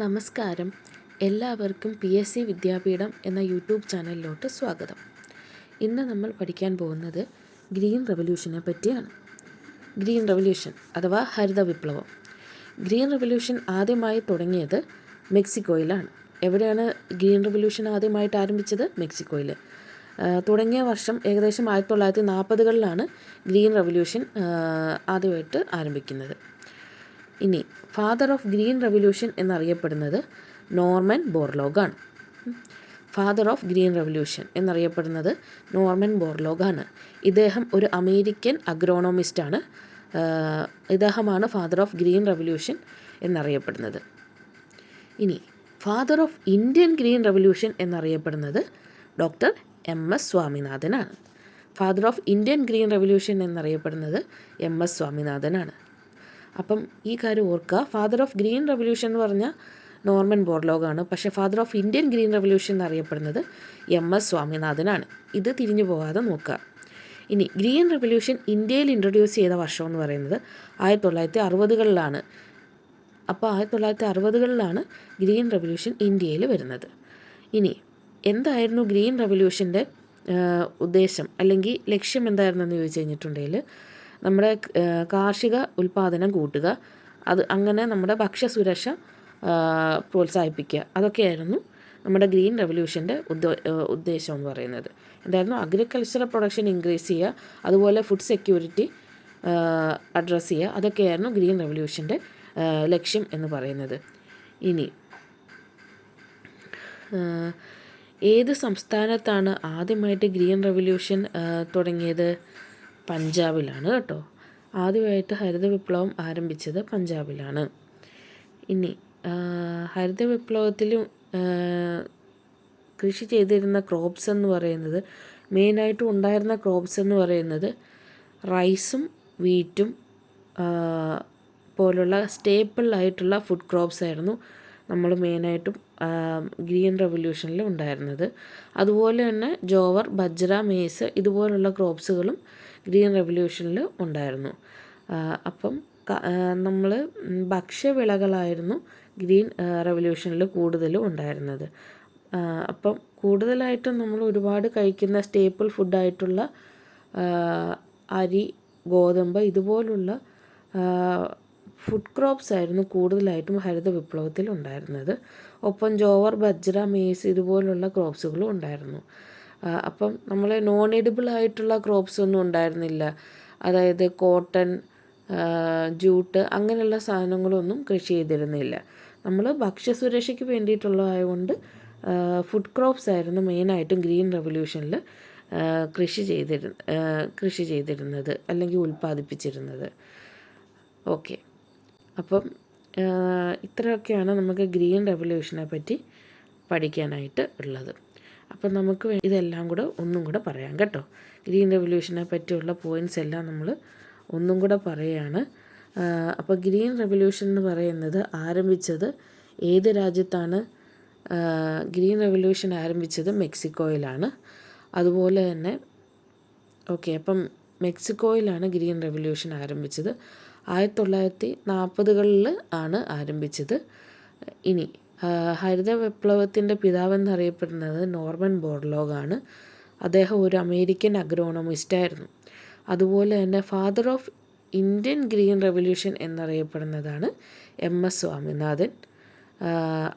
നമസ്കാരം. എല്ലാവർക്കും P S C വിദ്യാപീഠം എന്ന യൂട്യൂബ് ചാനലിലോട്ട് സ്വാഗതം. ഇന്ന് നമ്മൾ പഠിക്കാൻ പോകുന്നത് ഗ്രീൻ റെവല്യൂഷനെ പറ്റിയാണ്. ഗ്രീൻ റെവല്യൂഷൻ അഥവാ ഹരിത വിപ്ലവം. ഗ്രീൻ റെവല്യൂഷൻ ആദ്യമായി തുടങ്ങിയത് മെക്സിക്കോയിലാണ്. എവിടെയാണ് ഗ്രീൻ റെവല്യൂഷൻ ആദ്യമായിട്ട് ആരംഭിച്ചത്? മെക്സിക്കോയിൽ തുടങ്ങിയ വർഷം ഏകദേശം ആയിരത്തി തൊള്ളായിരത്തി നാൽപ്പതുകളിലാണ് ഗ്രീൻ റെവല്യൂഷൻ ആദ്യമായിട്ട് ആരംഭിക്കുന്നത്. ഇനി ഫാദർ ഓഫ് ഗ്രീൻ റവല്യൂഷൻ എന്നറിയപ്പെടുന്നത് നോർമൻ ബോർലോഗാണ്. ഫാദർ ഓഫ് ഗ്രീൻ റവല്യൂഷൻ എന്നറിയപ്പെടുന്നത് നോർമൻ ബോർലോഗാണ്. ഇദ്ദേഹം ഒരു അമേരിക്കൻ അഗ്രോണോമിസ്റ്റാണ് ഇദ്ദേഹമാണ് ഫാദർ ഓഫ് ഗ്രീൻ റവല്യൂഷൻ എന്നറിയപ്പെടുന്നത്. ഇനി father of Indian green revolution എന്നറിയപ്പെടുന്നത് doctor M S സ്വാമിനാഥനാണ് father of Indian green revolution എന്നറിയപ്പെടുന്നത് എം എസ് സ്വാമിനാഥനാണ് അപ്പം ഈ കാര്യം ഓർക്കുക. ഫാദർ ഓഫ് ഗ്രീൻ റെവല്യൂഷൻ എന്ന് പറഞ്ഞാൽ നോർമൻ ബോർലോഗാണ് പക്ഷേ father of Indian green revolution എന്നറിയപ്പെടുന്നത് എം എസ് സ്വാമിനാഥനാണ്. ഇത് തിരിഞ്ഞു പോകാതെ നോക്കുക. ഇനി ഗ്രീൻ റെവല്യൂഷൻ ഇന്ത്യയിൽ ഇൻട്രൊഡ്യൂസ് ചെയ്ത വർഷം എന്ന് പറയുന്നത് ആയിരത്തി തൊള്ളായിരത്തി അറുപതുകളിലാണ് അപ്പോൾ ആയിരത്തി തൊള്ളായിരത്തി അറുപതുകളിലാണ് ഗ്രീൻ റെവല്യൂഷൻ ഇന്ത്യയിൽ വരുന്നത്. ഇനി എന്തായിരുന്നു ഗ്രീൻ റവല്യൂഷന്റെ ഉദ്ദേശം? അല്ലെങ്കിൽ ലക്ഷ്യം എന്തായിരുന്നെന്ന് ചോദിച്ചു കഴിഞ്ഞിട്ടുണ്ടെങ്കിൽ നമ്മുടെ കാർഷിക ഉൽപ്പാദനം കൂട്ടുക. അത് അങ്ങനെ നമ്മുടെ ഭക്ഷ്യസുരക്ഷ പ്രോത്സാഹിപ്പിക്കുക. അതൊക്കെയായിരുന്നു നമ്മുടെ ഗ്രീൻ റെവല്യൂഷന്റെ ഉദ്ദേശം എന്ന് പറയുന്നത്. എന്തായിരുന്നു? അഗ്രികൾച്ചറൽ പ്രൊഡക്ഷൻ ഇൻക്രീസ് ചെയ്യുക അതുപോലെ ഫുഡ് സെക്യൂരിറ്റി അഡ്രസ്സ് ചെയ്യുക. അതൊക്കെയായിരുന്നു ഗ്രീൻ റെവല്യൂഷന്റെ ലക്ഷ്യം എന്ന് പറയുന്നത്. ഇനി ഏത് സംസ്ഥാനത്താണ് ആദ്യമായിട്ട് ഗ്രീൻ റെവല്യൂഷൻ തുടങ്ങിയത്? പഞ്ചാബിലാണ് കേട്ടോ. ആദ്യമായിട്ട് ഹരിത വിപ്ലവം ആരംഭിച്ചത് പഞ്ചാബിലാണ്. ഇനി ഹരിത വിപ്ലവത്തിൽ കൃഷി ചെയ്തിരുന്ന ക്രോപ്സ് എന്ന് പറയുന്നത് മെയിനായിട്ടും ഉണ്ടായിരുന്ന ക്രോപ്സ് എന്ന് പറയുന്നത് റൈസും വീറ്റും പോലുള്ള സ്റ്റേപ്പിൾ ആയിട്ടുള്ള ഫുഡ് ക്രോപ്സ് ആയിരുന്നു നമ്മൾ മെയിനായിട്ടും ഗ്രീൻ റെവല്യൂഷനിൽ ഉണ്ടായിരുന്നത്. അതുപോലെ തന്നെ ജോവർ ബജ്ര മേസ് ഇതുപോലുള്ള ക്രോപ്സുകളും ഗ്രീൻ റെവല്യൂഷനിൽ ഉണ്ടായിരുന്നു. അപ്പം നമ്മൾ ഭക്ഷ്യവിളകളായിരുന്നു ഗ്രീൻ റെവല്യൂഷനിൽ കൂടുതലും ഉണ്ടായിരുന്നത്. അപ്പം കൂടുതലായിട്ടും നമ്മൾ ഒരുപാട് കഴിക്കുന്ന സ്റ്റേപ്പിൾ ഫുഡായിട്ടുള്ള അരി ഗോതമ്പ് ഇതുപോലുള്ള ഫുഡ് ക്രോപ്സ് ആയിരുന്നു കൂടുതലായിട്ടും ഹരിത വിപ്ലവത്തിൽ ഉണ്ടായിരുന്നത്. ഒപ്പം ജോവർ ബജ്ര മേസ് ഇതുപോലുള്ള ക്രോപ്സുകളും ഉണ്ടായിരുന്നു. അപ്പം നമ്മൾ നോൺ എഡിബിൾ ആയിട്ടുള്ള ക്രോപ്സ് ഒന്നും ഉണ്ടായിരുന്നില്ല. അതായത് കോട്ടൺ ജൂട്ട് അങ്ങനെയുള്ള സാധനങ്ങളൊന്നും കൃഷി ചെയ്തിരുന്നില്ല. നമ്മൾ ഭക്ഷ്യസുരക്ഷയ്ക്ക് വേണ്ടിയിട്ടുള്ളതായതുകൊണ്ട് ഫുഡ് ക്രോപ്സ് ആയിരുന്നു മെയിനായിട്ടും ഗ്രീൻ റെവല്യൂഷനിൽ കൃഷി ചെയ്തിരു കൃഷി ചെയ്തിരുന്നത് അല്ലെങ്കിൽ ഉൽപ്പാദിപ്പിച്ചിരുന്നത്. ഓക്കെ. അപ്പം ഇത്രയൊക്കെയാണ് നമുക്ക് ഗ്രീൻ റെവല്യൂഷനെ പറ്റി പഠിക്കാനായിട്ട് ഉള്ളത്. അപ്പം നമുക്ക് ഇതെല്ലാം കൂടെ ഒന്നും കൂടെ പറയാം കേട്ടോ. ഗ്രീൻ റെവല്യൂഷനെ പറ്റിയുള്ള പോയിന്റ്സ് എല്ലാം നമ്മൾ ഒന്നും കൂടെ പറയുകയാണ് അപ്പോൾ ഗ്രീൻ റെവല്യൂഷൻ എന്ന് പറയുന്നത് ആരംഭിച്ചത് ഏത് രാജ്യത്താണ്? ഗ്രീൻ റെവല്യൂഷൻ ആരംഭിച്ചത് മെക്സിക്കോയിലാണ്. അതുപോലെ തന്നെ ഓക്കെ അപ്പം മെക്സിക്കോയിലാണ് ഗ്രീൻ റെവല്യൂഷൻ ആരംഭിച്ചത്. ആയിരത്തി തൊള്ളായിരത്തി നാൽപ്പതുകളിൽ ആണ് ആരംഭിച്ചത്. ഇനി ഹരിത വിപ്ലവത്തിന്റെ പിതാവെന്നറിയപ്പെടുന്നത് നോർമൻ ബോർലോഗാണ് അദ്ദേഹം ഒരു അമേരിക്കൻ അഗ്രോണമിസ്റ്റായിരുന്നു അതുപോലെ തന്നെ father of Indian green revolution എന്നറിയപ്പെടുന്നതാണ് M S Swaminathan.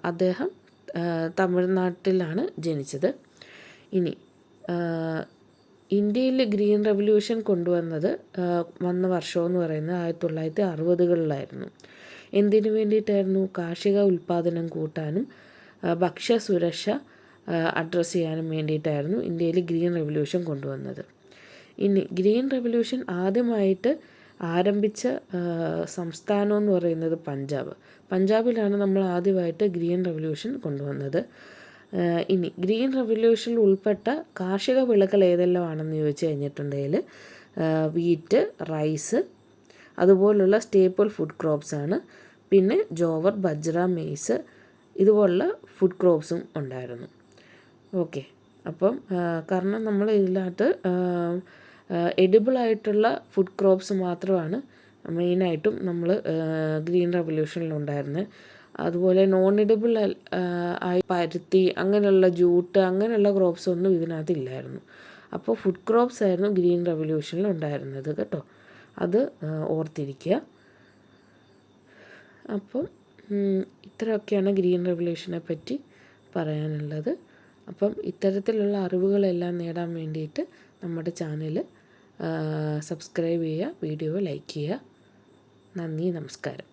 അദ്ദേഹം തമിഴ്നാട്ടിലാണ് ജനിച്ചത്. ഇനി ഇന്ത്യയിൽ ഗ്രീൻ റെവല്യൂഷൻ കൊണ്ടുവന്നത് വന്ന വർഷമെന്ന് പറയുന്നത് ആയിരത്തി തൊള്ളായിരത്തി അറുപതുകളിലായിരുന്നു. എന്തിനു വേണ്ടിയിട്ടായിരുന്നു കാർഷിക ഉൽപ്പാദനം കൂട്ടാനും ഭക്ഷ്യ സുരക്ഷ അഡ്രസ്സ് ചെയ്യാനും വേണ്ടിയിട്ടായിരുന്നു ഇന്ത്യയിൽ ഗ്രീൻ റെവല്യൂഷൻ കൊണ്ടുവന്നത്. ഇനി ഗ്രീൻ റെവല്യൂഷൻ ആദ്യമായിട്ട് ആരംഭിച്ച സംസ്ഥാനം എന്ന് പറയുന്നത് പഞ്ചാബ്. പഞ്ചാബിലാണ് നമ്മൾ ആദ്യമായിട്ട് ഗ്രീൻ റെവല്യൂഷൻ കൊണ്ടുവന്നത്. ഇനി ഗ്രീൻ റെവല്യൂഷനിൽ ഉൾപ്പെട്ട കാർഷിക വിളകൾ ഏതെല്ലാം ആണെന്ന് ചോദിച്ചു കഴിഞ്ഞിട്ടുണ്ടെങ്കിൽ വീറ്റ് റൈസ് അതുപോലുള്ള സ്റ്റേപ്പിൾ ഫുഡ് ക്രോപ്സ് ആണ്. പിന്നെ ജോവർ ബജ്ര മെയ്സ് ഇതുപോലുള്ള ഫുഡ് ക്രോപ്സും ഉണ്ടായിരുന്നു. ഓക്കെ അപ്പം കാരണം നമ്മൾ ഇതിനകത്ത് എഡിബിളായിട്ടുള്ള ഫുഡ് ക്രോപ്സ് മാത്രമാണ് മെയിനായിട്ടും നമ്മൾ ഗ്രീൻ റെവല്യൂഷനിൽ ഉണ്ടായിരുന്നത് അതുപോലെ നോൺ എഡിബിൾ ആയി പരുത്തി അങ്ങനെയുള്ള ജൂട്ട് അങ്ങനെയുള്ള ക്രോപ്സ് ഒന്നും ഇതിനകത്ത് ഇല്ലായിരുന്നു. അപ്പോൾ ഫുഡ് ക്രോപ്സ് ആയിരുന്നു ഗ്രീൻ റെവല്യൂഷനിൽ ഉണ്ടായിരുന്നത് കേട്ടോ. അത് ഓർത്തിരിക്കുക. അപ്പം ഇത്രയൊക്കെയാണ് ഗ്രീൻ റെവല്യൂഷനെ പറ്റി പറയാനുള്ളത്. അപ്പം ഇത്തരത്തിലുള്ള അറിവുകളെല്ലാം നേടാൻ വേണ്ടിയിട്ട് നമ്മുടെ ചാനൽ സബ്സ്ക്രൈബ് ചെയ്യുക വീഡിയോ ലൈക്ക് ചെയ്യുക. നന്ദി നമസ്കാരം.